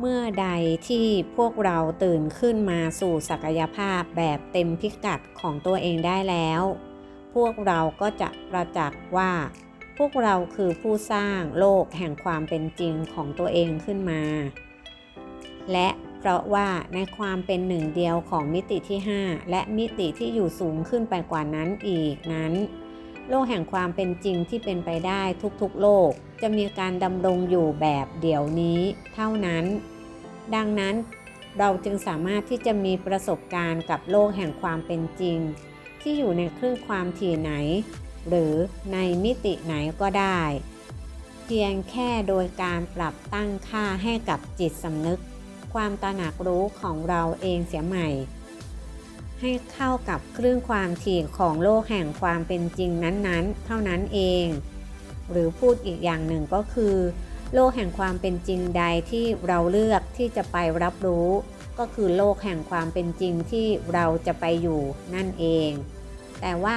เมื่อใดที่พวกเราตื่นขึ้นมาสู่ศักยภาพแบบเต็มพิกัดของตัวเองได้แล้ว พวกเราก็จะประจักษ์ว่า พวกเราคือผู้สร้างโลกแห่งความเป็นจริงของตัวเองขึ้นมา และเพราะว่าในความเป็นหนึ่งเดียวของมิติที่ 5 และมิติที่อยู่สูงขึ้นไปกว่านั้นอีกนั้น โลกแห่งความเป็นจริงที่เป็นไปได้ทุกๆ โลก จะมีการดำรงอยู่แบบเดี๋ยวนี้เท่านั้น ดังนั้นเราจึงสามารถที่จะมีประสบการณ์กับโลกแห่งความเป็นจริง ที่อยู่ในคลื่นความถี่ไหน หรือในมิติไหนก็ได้ เพียงแค่โดยการปรับตั้งค่าให้กับจิตสำนึก ความตระหนักรู้ของเราเองเสียใหม่ ให้เข้ากับคลื่นความถี่ของโลกแห่งความเป็นจริงนั้นๆ เท่านั้นเอง หรือพูดอีกอย่างหนึ่งก็คือ โลกแห่งความเป็นจริงใดที่เราเลือกที่จะไปรับรู้ ก็คือโลกแห่งความเป็นจริงที่เราจะไปอยู่นั่นเอง แต่ว่า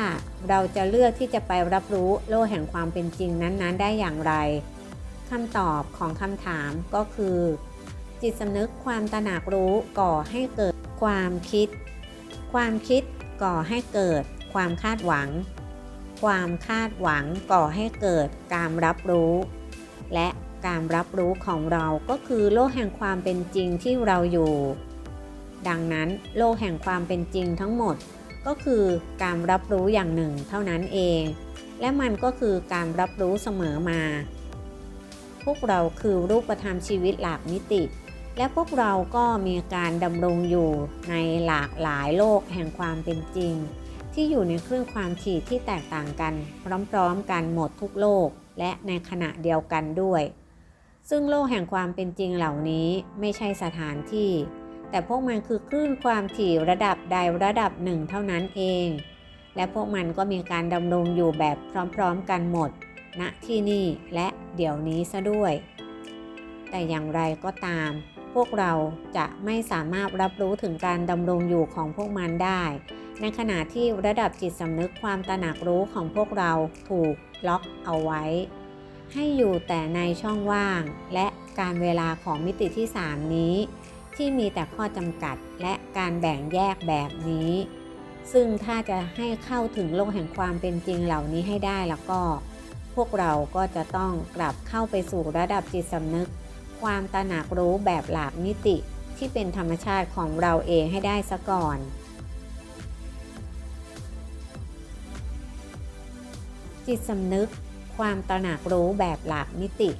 เราจะเลือกที่จะไปรับรู้โลกแห่งความเป็นจริงนั้นๆ ได้อย่างไรคำตอบของคำถามก็คือ จิตสำนึกความตระหนักรู้ก่อให้เกิดความคิด ความคิดก่อให้เกิดความคาดหวัง ความคาดหวังก่อให้เกิดการรับรู้ และการรับรู้ของเราก็คือโลกแห่งความเป็นจริงที่เราอยู่ ดังนั้นโลกแห่งความเป็นจริงทั้งหมด ก็คือการรับรู้อย่างหนึ่งเท่านั้นเอง และมันก็คือการรับรู้เสมอมา พวกเราคือรูปธรรมชีวิตหลากมิติ และพวกเราก็มีการดำรงอยู่ในหลากหลายโลกแห่งความเป็นจริง ที่อยู่ในเครื่องความถี่ที่แตกต่างกัน พร้อมๆกันหมดทุกโลก และในขณะเดียวกันด้วย ซึ่งโลกแห่งความเป็นจริงเหล่านี้ไม่ใช่สถานที่ แต่พวกมันคือคลื่นความถี่ระดับใดระดับหนึ่งเท่านั้นเอง และพวกมันก็มีการดำรงอยู่แบบพร้อมๆกันหมดณที่นี่และเดี๋ยวนี้ซะด้วย แต่อย่างไรก็ตาม พวกเราจะไม่สามารถรับรู้ถึงการดำรงอยู่ของพวกมันได้ ในขณะที่ระดับจิตสำนึกความตระหนักรู้ของพวกเราถูกล็อกเอาไว้ ให้อยู่แต่ในช่องว่าง และการเวลาของมิติที่ 3 นี้ ที่มีแต่ข้อจำกัดและการแบ่งแยกแบบนี้ ซึ่งถ้าจะให้เข้าถึงโลกแห่งความเป็นจริงเหล่านี้ให้ได้แล้วก็ พวกเราก็จะต้องกลับเข้าไปสู่ระดับจิตสำนึก ความตระหนักรู้แบบหลากมิติที่เป็นธรรมชาติของเราเองให้ได้ซะก่อนจิตสำนึกความตระหนักรู้แบบหลากมิติ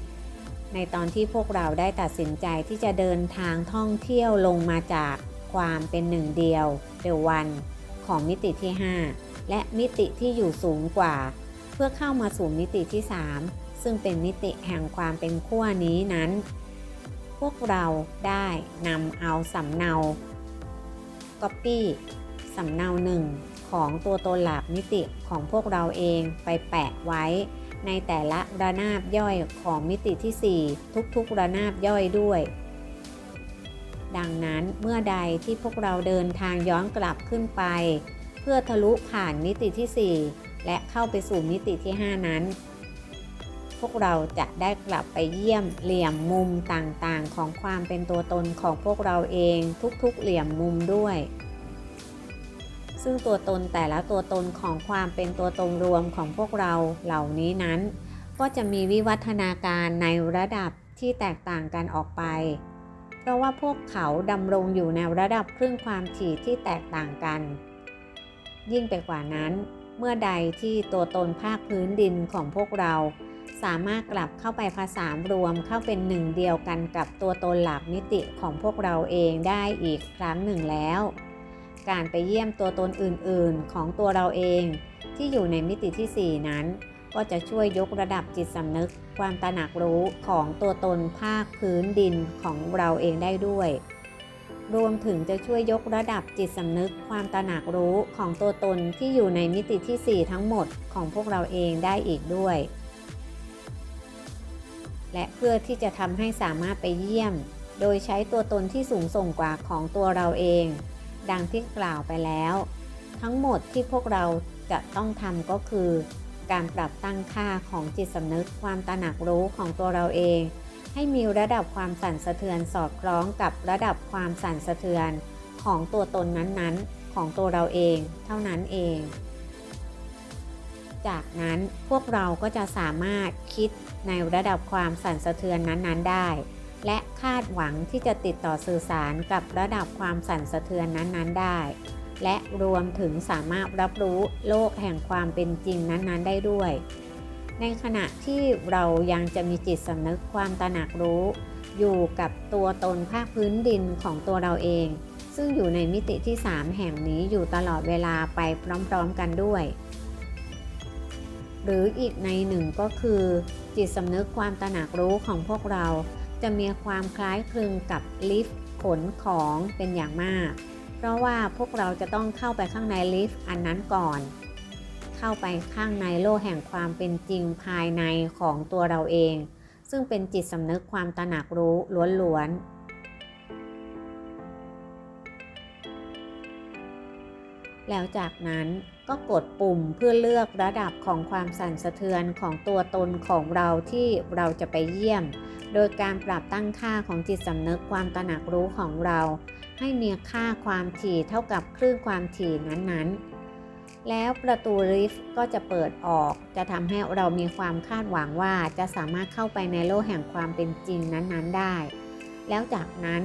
ในตอนที่พวกเราได้ตัดสินใจที่จะเดินทางท่องเที่ยวลงมาจากความเป็นหนึ่งเดียวเดวันของมิติที่ 5 และมิติที่อยู่สูงกว่า เพื่อเข้ามาสู่มิติที่ 3 ซึ่งเป็นมิติแห่งความเป็นขั้วนี้นั้น พวกเราได้นำเอาสำเนา Copy สำเนาหนึ่งของตัวตนหลากมิติของพวกเราเองไปแปะไว้ ในแต่ละระนาบย่อยของมิติที่ 4 ทุกๆระนาบย่อยด้วย ดังนั้นเมื่อใดที่พวกเราเดินทางย้อนกลับขึ้นไป เพื่อทะลุผ่านมิติที่ 4 และเข้าไปสู่มิติที่ 5 นั้น พวกเราจะได้กลับไปเยี่ยมเหลี่ยมมุมต่างๆ ของความเป็นตัวตนของพวกเราเองทุกๆเหลี่ยมมุมด้วย ซึ่งตัวตนแต่ละตัวตนของความเป็นตัวตนรวมของพวกเราเหล่านี้นั้น ก็จะมีวิวัฒนาการในระดับที่แตกต่างกันออกไป เพราะว่าพวกเขาดำรงอยู่ในระดับคลื่นความถี่ที่แตกต่างกัน ยิ่งไปกว่านั้น เมื่อใดที่ตัวตนภาคพื้นดินของพวกเรา สามารถกลับเข้าไปผสานรวมเข้าเป็นหนึ่งเดียวกันกับตัวตนหลักมิติของพวกเราเองได้อีกครั้งหนึ่งแล้ว การไปเยี่ยมตัวตนอื่นๆ ของตัวเราเองที่อยู่ในมิติที่ 4 นั้น ก็จะช่วยยกระดับจิตสำนึกความตระหนักรู้ของตัวตนภาคพื้นดินของเราเองได้ด้วย รวมถึงจะช่วยยกระดับจิตสำนึกความตระหนักรู้ของตัวตนที่อยู่ในมิติที่ 4 ทั้งหมดของพวกเราเองได้อีกด้วย และเพื่อที่จะทำให้สามารถไปเยี่ยม โดยใช้ตัวตนที่สูงส่งกว่าของตัวเราเอง ดังที่กล่าวไปแล้ว ทั้งหมดที่พวกเราจะต้องทำก็คือ การปรับตั้งค่าของจิตสำนึกความตระหนักรู้ของตัวเราเอง ให้มีระดับความสั่นสะเทือนสอดคล้องกับระดับความสั่นสะเทือนของตัวตนนั้นๆ ของตัวเราเอง เท่านั้นเอง จากนั้นพวกเราก็จะสามารถคิด ในระดับความสั่นสะเทือนนั้นๆได้ และคาดหวังที่จะติดต่อสื่อสารกับระดับความสั่นสะเทือนนั้นๆได้ และรวมถึงสามารถรับรู้โลกแห่งความเป็นจริงนั้นๆ ได้ด้วย ในขณะที่เรายังจะมีจิตสำนึกความตระหนักรู้ อยู่กับตัวตนภาคพื้นดินของตัวเราเอง ซึ่งอยู่ในมิติที่ 3 แห่งนี้อยู่ตลอดเวลาไปพร้อมๆกันด้วย หรืออีกในหนึ่งก็คือ จิตสำนึกความตระหนักรู้ของพวกเรา จะมีความคล้ายคลึงกับลิฟต์ขนของเป็นอย่างมาก เพราะว่าพวกเราจะต้องเข้าไปข้างในลิฟต์อันนั้นก่อน เข้าไปข้างในโลกแห่งความเป็นจริงภายในของตัวเราเอง ซึ่งเป็นจิตสำนึกความตระหนักรู้ล้วนๆ แล้วจากนั้นก็กดปุ่มเพื่อเลือกระดับของความสั่นสะเทือนของตัวตนของเราที่เราจะไปเยี่ยม โดยการปรับตั้งค่าของจิตสำนึกความตระหนักรู้ของเรา ให้มีค่าความถี่เท่ากับคลื่นความถี่นั้นๆ แล้วประตูลิฟต์ก็จะเปิดออก จะทำให้เรามีความคาดหวังว่าจะสามารถเข้าไปในโลกแห่งความเป็นจริงนั้นๆได้ แล้วจากนั้น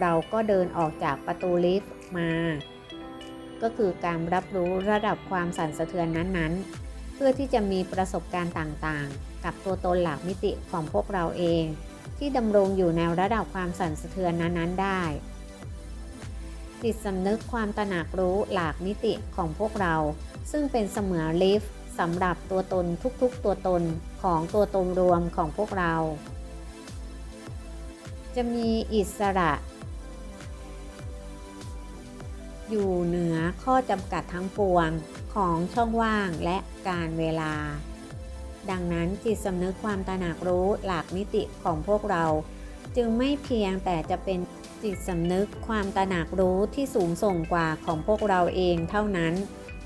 เราก็เดินออกจากประตูลิฟต์มา ก็คือการรับรู้ระดับความสั่นสะเทือนนั้นๆ เพื่อที่จะมีประสบการณ์ต่างๆ กับตัวตนหลักมิติของพวกเราเอง ที่ดำรงอยู่ในระดับความสั่นสะเทือนนั้นๆ ได้ จิตสำนึกความตระหนักรู้หลากมิติของพวกเรา ซึ่งเป็นเสมือนลิฟต์สำหรับตัวตนทุกๆ ตัวตนของตัวตนรวมของพวกเรา จะมีอิสระ อยู่เหนือข้อจำกัดทั้งปวงของช่องว่างและการเวลา ดังนั้นจิตสำนึกความตระหนักรู้หลากมิติของพวกเรา จึงไม่เพียงแต่จะเป็นจิตสำนึกความตระหนักรู้ที่สูงส่งกว่าของพวกเราเองเท่านั้น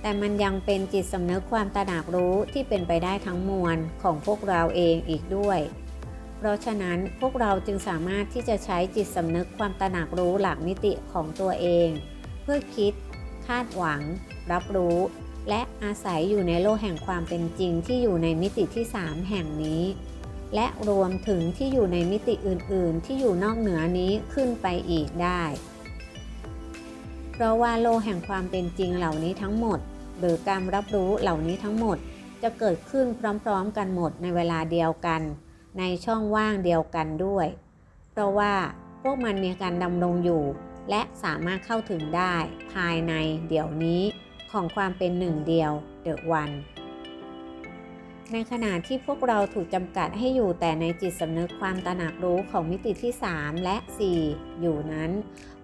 แต่มันยังเป็นจิตสำนึกความตระหนักรู้ที่เป็นไปได้ทั้งมวลของพวกเราเองอีกด้วย เพราะฉะนั้นพวกเราจึงสามารถที่จะใช้จิตสำนึกความตระหนักรู้หลักมิติของตัวเอง พื่อคิด คาดหวัง รับรู้ และอาศัยอยู่ในโลกแห่งความเป็นจริงที่อยู่ในมิติที่ 3 แห่งนี้ และรวมถึงที่อยู่ในมิติอื่น ๆ ที่อยู่นอกเหนือนี้ขึ้นไปอีกได้ เพราะว่าโลกแห่งความเป็นจริงเหล่านี้ทั้งหมด หรือการรับรู้เหล่านี้ทั้งหมดจะเกิดขึ้นพร้อม ๆ กันหมดในเวลาเดียวกัน ในช่องว่างเดียวกันด้วย เพราะว่าพวกมันมีการดำรงอยู่ และสามารถเข้าถึงได้ภายในเดี๋ยวนี้ของความเป็นหนึ่งเดียว The One ในขณะที่พวกเราถูกจำกัดให้อยู่แต่ในจิตสำนึกความตระหนักรู้ของมิติที่ 3 และ 4 อยู่นั้น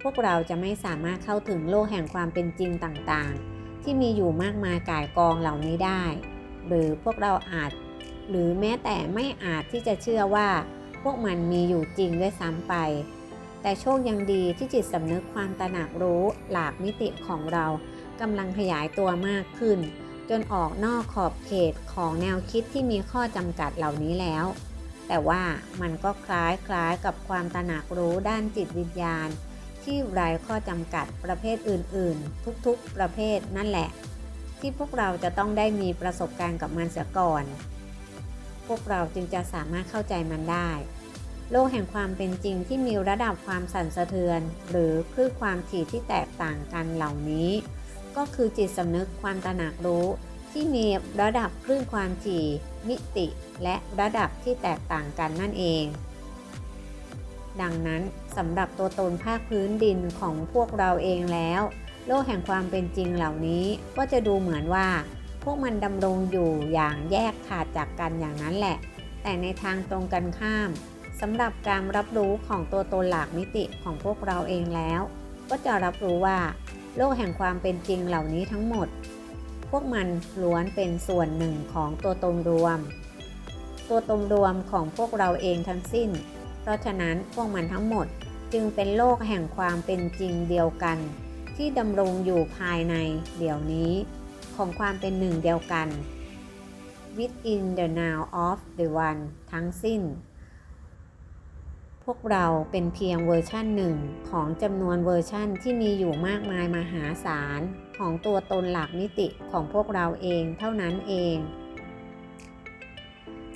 พวกเราจะไม่สามารถเข้าถึงโลกแห่งความเป็นจริงต่างๆ ที่มีอยู่มากมายกายกองเหล่านี้ได้ หรือพวกเราอาจ หรือแม้แต่ไม่อาจที่จะเชื่อว่า พวกมันมีอยู่จริงด้วยซ้ำไป แต่โชคยังดีที่จิตสำนึกความตระหนักรู้หลากมิติของเรากำลังขยายตัวมากขึ้น จนออกนอกขอบเขตของแนวคิดที่มีข้อจำกัดเหล่านี้แล้ว แต่ว่ามันก็คล้ายคล้ายกับความตระหนักรู้ด้านจิตวิญญาณ ที่ไร้ข้อจำกัดประเภทอื่น ๆ ทุกๆ ประเภทนั่นแหละ ที่พวกเราจะต้องได้มีประสบการณ์กับมันเสียก่อน พวกเราจึงจะสามารถเข้าใจมันได้ โลกแห่งความเป็นจริงที่มีระดับความสั่นสะเทือน หรือคลื่นความถี่ที่แตกต่างกันเหล่านี้ ก็คือจิตสำนึกความตระหนักรู้ที่มีระดับคลื่นความถี่ มิติ และระดับที่แตกต่างกันนั่นเอง ดังนั้นสำหรับตัวตนภาคพื้นดินของพวกเราเองแล้ว โลกแห่งความเป็นจริงเหล่านี้ก็จะดูเหมือนว่า พวกมันดำรงอยู่อย่างแยกขาดจากกันอย่างนั้นแหละ แต่ในทางตรงกันข้าม สำหรับการรับรู้ของตัวตนหลากมิติของพวกเราเองแล้ว ก็จะรับรู้ว่า โลกแห่งความเป็นจริงเหล่านี้ทั้งหมด พวกมันล้วนเป็นส่วนหนึ่งของตัวตนรวม ตัวตนรวมของพวกเราเองทั้งสิ้น เพราะฉะนั้นพวกมันทั้งหมดจึงเป็นโลกแห่งความเป็นจริงเดียวกัน ที่ดำรงอยู่ภายในเดี๋ยวนี้ ของความเป็นหนึ่งเดียวกัน within the now of the one ทั้งสิ้น พวกเราเป็นเพียงเวอร์ชั่นหนึ่งของจำนวนเวอร์ชั่นที่มีอยู่มากมายมหาศาล ของตัวตนหลักมิติของพวกเราเองเท่านั้นเอง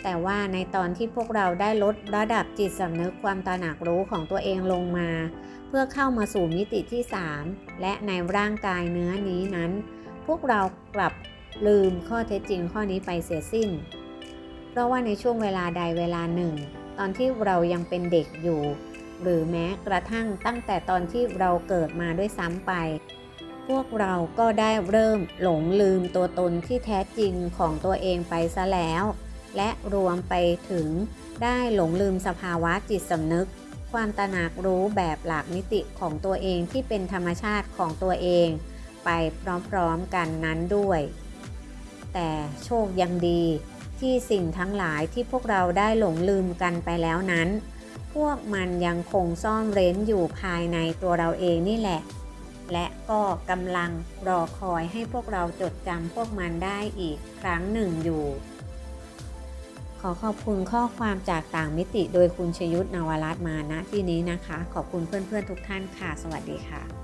แต่ว่าในตอนที่พวกเราได้ลดระดับจิตสำนึกความตระหนักรู้ของตัวเองลงมา เพื่อเข้ามาสู่มิติที่ 3 และในร่างกายเนื้อนี้นั้น พวกเรากลับลืมข้อเท็จจริงข้อนี้ไปเสียสิ้น เพราะว่าในช่วงเวลาใดเวลาหนึ่ง ตอนที่เรายังเป็นเด็กอยู่ หรือแม้กระทั่งตั้งแต่ตอนที่เราเกิดมาด้วยซ้ำไป พวกเราก็ได้เริ่มหลงลืมตัวตนที่แท้จริงของตัวเองไปซะแล้ว และรวมไปถึงได้หลงลืมสภาวะจิตสำนึก ความตระหนักรู้แบบหลักมิติของตัวเองที่เป็นธรรมชาติของตัวเอง ไปพร้อมๆกันนั้นด้วย แต่โชคยังดี ที่สิ่งทั้งหลายที่พวกเราได้หลงลืมกันไปแล้วนั้น พวกมันยังคงซ่อนเร้นอยู่ภายในตัวเราเองนี่แหละ และก็กำลังรอคอยให้พวกเราจดจำพวกมันได้อีกครั้งหนึ่งอยู่ ขอขอบคุณข้อความจากต่างมิติโดยคุณชยุทธนวรัตน์มาณที่นี้นะคะ ขอบคุณเพื่อนๆทุกท่านค่ะ สวัสดีค่ะ